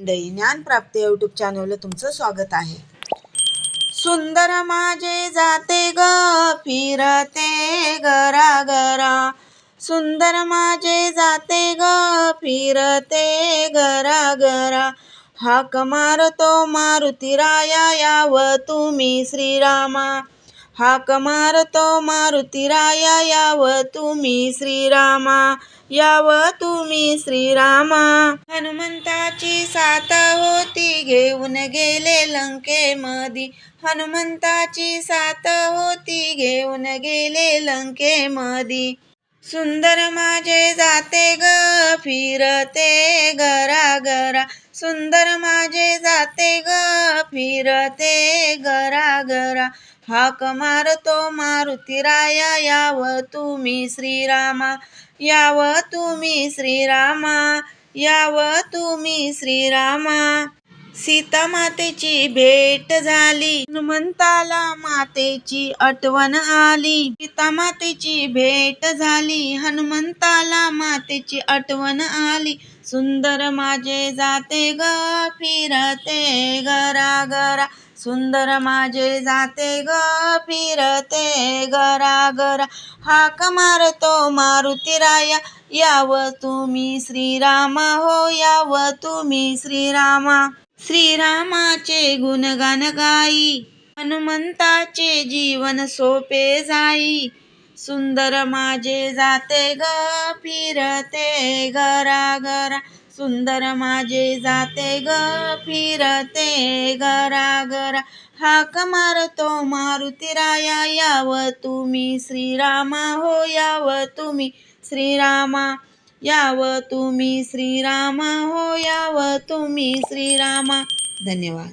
मंडळी ज्ञानप्राप्ती यूट्यूब चॅनलला तुमचं स्वागत आहे. सुंदर माझे जाते ग फिरते गरा गरा सुंदर माझे जाते ग फिरते गरा गरा हाक मारतो मारुती राया याव तुम्ही श्रीरामा. हाक मारतो मारुती राया याव तुम्ही श्रीरामा याव तुम्ही श्रीरामा. हनुमंताची साथ होती घेऊन गेले लंके मधी हनुमंताची साथ होती घेऊन गेले लंके मधी सुंदर माझे जाते ग फिरते घरा घरा सुंदर माझे जाते ग फिरते गरा गरा हाक मारतो मारुती राया याव तुम्ही श्रीरामा. याव तुम्ही श्रीरामा याव तुम्ही श्रीरामा. सीता मातेची भेट झाली. हनुमंताला मातेची आठवण आली. सीता मातेची भेट झाली. हनुमंताला मातेची आठवण आली. सुंदर माझे जाते ग फिरते घरा घरा सुंदर माझे जाते ग फिरते गरा गरा हाक मारतो मारुती राया याव तुम्ही श्रीरामा हो याव तुम्ही श्रीरामा. श्रीरामाचे गुणगान गाई हनुमंताचे जीवन सोपे जाई. सुंदर माझे जाते ग फिरते घरा घरा सुंदर माझे जाते ग फिरते घरा घरा हाक मारतो मारुती राया याव तुम्ही. श्रीरामा हो याव तुम्ही. श्रीरामा याव तुम्ही श्रीरामा हो याव तुम्ही श्रीरामा. धन्यवाद.